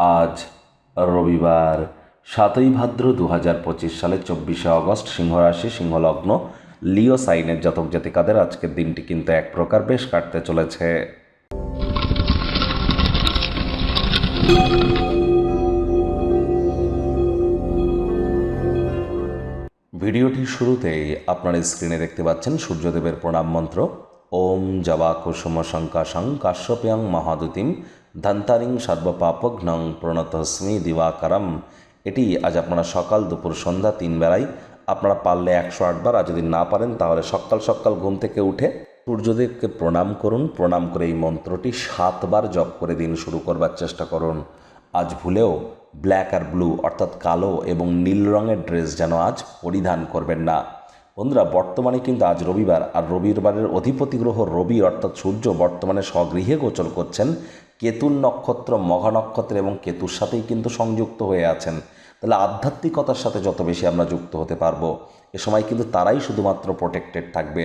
আজ রবিবার, সাতই ভাদ্র দু হাজার পঁচিশ সালের চব্বিশে অগস্ট, সিংহরাশি, সিংহলগ্ন, লিও সাইনের জাতক জাতিকাদের আজকের দিনটি কিন্তু এক প্রকার বেশ কাটতে চলেছে। ভিডিওটির শুরুতেই আপনার স্ক্রিনে দেখতে পাচ্ছেন সূর্যদেবের প্রণাম মন্ত্র। ওম জবা কুসুম শঙ্কাশং কাশ্যপ্যাং মহাদুতিম ধন্তারিং সর্বপাপঘ্নং প্রণতস্মি দিবাকরম। এটি আজ আপনারা সকাল দুপুর সন্ধ্যা তিন বেলায় আপনারা পারলে একশো আটবার আর যদি না পারেন তাহলে সকাল সকাল ঘুম থেকে উঠে সূর্যদেবকে প্রণাম করুন। প্রণাম করে এই মন্ত্রটি সাতবার জপ করে দিন শুরু করবার চেষ্টা করুন। আজ ভুলেও ব্ল্যাক আর ব্লু অর্থাৎ কালো এবং নীল রঙের ড্রেস যেন আজ পরিধান করবেন না। বন্ধুরা, বর্তমানে কিন্তু আজ রবিবার, আর রবিবারের অধিপতি গ্রহ রবি অর্থাৎ সূর্য বর্তমানে স্বগৃহে গোচর করছেন। কেতুর নক্ষত্র, মঘা নক্ষত্র এবং কেতুর সাথেই কিন্তু সংযুক্ত হয়ে আছেন। তাহলে আধ্যাত্মিকতার সাথে যত বেশি আমরা যুক্ত হতে পারব, এ সময় কিন্তু তারাই শুধুমাত্র প্রোটেক্টেড থাকবে।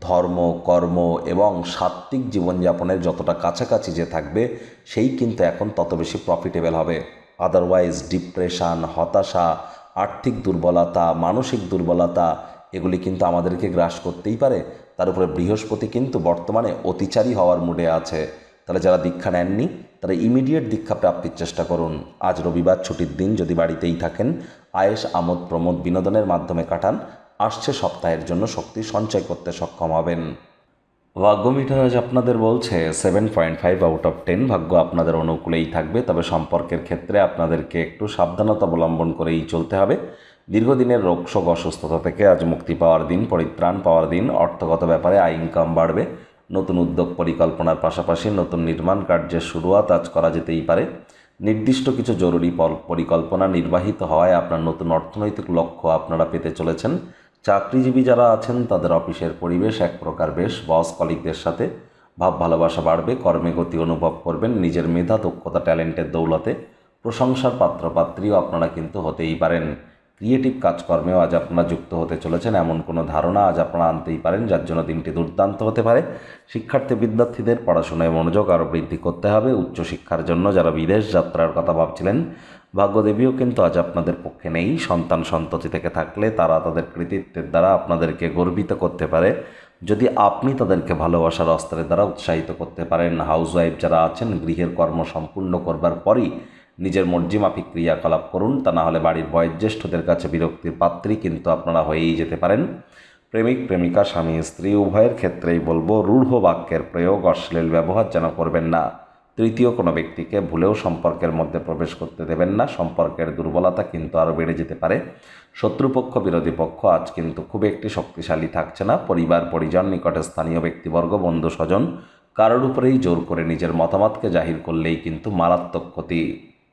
ধর্ম, কর্ম এবং সাত্ত্বিক জীবনযাপনের যতটা কাছাকাছি যে থাকবে, সেই কিন্তু এখন তত বেশি প্রফিটেবল হবে। আদারওয়াইজ ডিপ্রেশন হতাশা, আর্থিক দুর্বলতা, মানসিক দুর্বলতা, এগুলি কিন্তু আমাদেরকে গ্রাস করতেই পারে। তার উপরে বৃহস্পতি কিন্তু বর্তমানে অতিচারী হওয়ার মুডে আছে। তাহলে যারা দীক্ষা নেননি, তারা ইমিডিয়েট দীক্ষা প্রাপ্তির চেষ্টা করুন। আজ রবিবার ছুটির দিন যদি বাড়িতেই থাকেন আয়েস আমোদ, প্রমোদ বিনোদনের মাধ্যমে কাটান, আসছে সপ্তাহের জন্য শক্তি, সঞ্চয় করতে সক্ষম হবেন। ভাগ্যমিটার আজ আপনাদের বলছে seven point five out of ten ভাগ্য আপনাদের অনুকূলেই থাকবে, তবে সম্পর্কের ক্ষেত্রে আপনাদেরকে একটু সাবধানতা অবলম্বন করেই চলতে হবে। দীর্ঘদিনের রোগশোক, অসুস্থতা থেকে আজ মুক্তি পাওয়ার দিন, পরিত্রাণ পাওয়ার দিন, অর্থগত ব্যাপারে আয় ইনকাম বাড়বে। নতুন উদ্যোগ পরিকল্পনার পাশাপাশি নতুন নির্মাণ কার্যের শুরুয়াত আজ করা যেতেই পারে। নির্দিষ্ট কিছু জরুরি পরিকল্পনা নির্বাহিত হওয়ায় আপনার নতুন অর্থনৈতিক লক্ষ্য আপনারা পেতে চলেছেন। চাকরিজীবী যারা আছেন, তাদের অফিসের পরিবেশ এক প্রকার বেশ। বস কলিকদের সাথে ভাব ভালোবাসা বাড়বে, কর্মে গতি অনুভব করবেন, নিজের মেধা, দক্ষতা, ট্যালেন্টের দৌলতে প্রশংসার পাত্রপাত্রীও আপনারা কিন্তু হতেই পারেন। ক্রিয়েটিভ কাজকর্মেও আজ আপনারা যুক্ত হতে চলেছেন, এমন কোনো ধারণা আজ আপনারা আনতেই পারেন, যার জন্য দিনটি দুর্দান্ত হতে পারে। শিক্ষার্থী বিদ্যার্থীদের পড়াশোনায় মনোযোগ আরও বৃদ্ধি করতে হবে, উচ্চশিক্ষার জন্য যারা বিদেশ যাত্রার কথা ভাবছিলেন, ভাগ্যদেবীও কিন্তু আজ আপনাদের পক্ষে নেই। সন্তান সন্ততি থেকে থাকলে তারা তাদের কৃতিত্বের দ্বারা আপনাদেরকে গর্বিত করতে পারে। যদি আপনি তাদেরকে ভালোবাসার অস্ত্রের দ্বারা উৎসাহিত করতে পারেন, হাউসওয়াইফ যারা আছেন, গৃহের কর্ম সম্পূর্ণ করবার পরই নিজের মর্জিমাফিক ক্রিয়াকলাপ করুন, তা না হলে বাড়ির বয়োজ্যেষ্ঠদের কাছে বিরক্তির পাত্রী কিন্তু আপনারা হয়েই যেতে পারেন। প্রেমিক, প্রেমিকা, স্বামী, স্ত্রী, উভয়ের ক্ষেত্রেই বলব, রূঢ় বাক্যের প্রয়োগ অশ্লীল ব্যবহার যেন করবেন না। তৃতীয়, কোনো ব্যক্তিকে ভুলেও সম্পর্কের মধ্যে প্রবেশ করতে দেবেন না। সম্পর্কের দুর্বলতা কিন্তু আরও বেড়ে যেতে পারে। শত্রুপক্ষ, বিরোধী পক্ষ, আজ কিন্তু খুব একটি শক্তিশালী থাকছে না। পরিবার, পরিজন, নিকটে স্থানীয় ব্যক্তিবর্গ বন্ধু স্বজন কারোর উপরেই জোর করে নিজের মতামতকে জাহির করলেই কিন্তু মারাত্মক ক্ষতি।